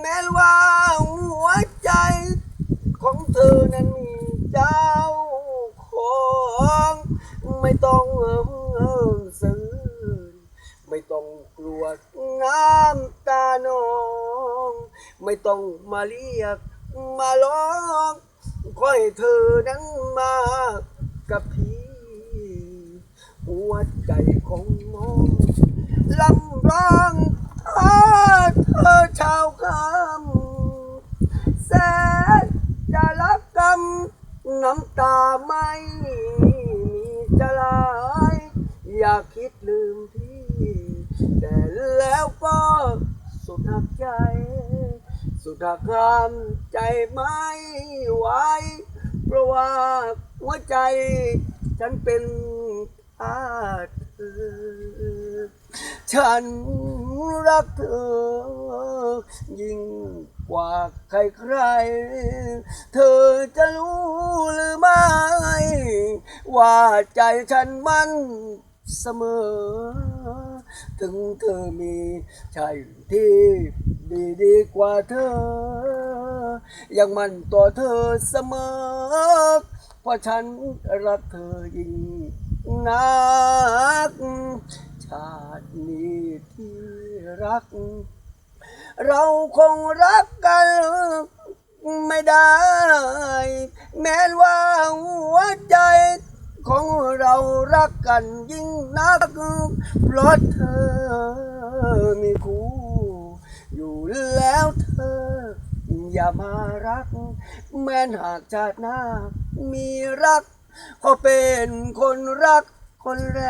แม้ว่าหัวใจของเธอนั้นมีเจ้าของไม่ต้องเอิมซื้อไม่ต้องกลัวน้ำตานอง ไม่ต้องมาเรียกมาร้องขอให้เธอนั้นมากับพี่หัวใจของน้องลำร้องหาเธอชาวคำแสนจะรักกำ น้ำตาไม่มีจะลายอยากคิดลืมพี่ แต่แล้วก็สุดหักใจ สุดหักห้ามใจไม่ไหวเพราะว่าหัวใจ ฉันเป็นทาเธอฉันรักเธอ ยิ่งกว่าใครใคร เธอจะรู้ ว่าใจฉันมันเสมอ ถึงเธอมีชายที่ดีดีกว่าเธอ ยังมันต่อเธอเสมอ เพราะฉันรักเธอยิ่งนัก ชาตินี้ที่รัก เราคงรักกันไม่ได้ แม้ว่าหัวใจ ของเรารักกันยิ่งนักเพราะเธอมีคู่อยู่แล้วเธอ อย่ามารัก แม้นหากชาติหน้ามีรัก ก็เป็นคนรักคนแร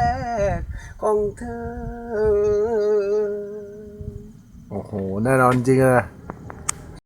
กของเธอ โอ้โห แน่นอนจริงเลย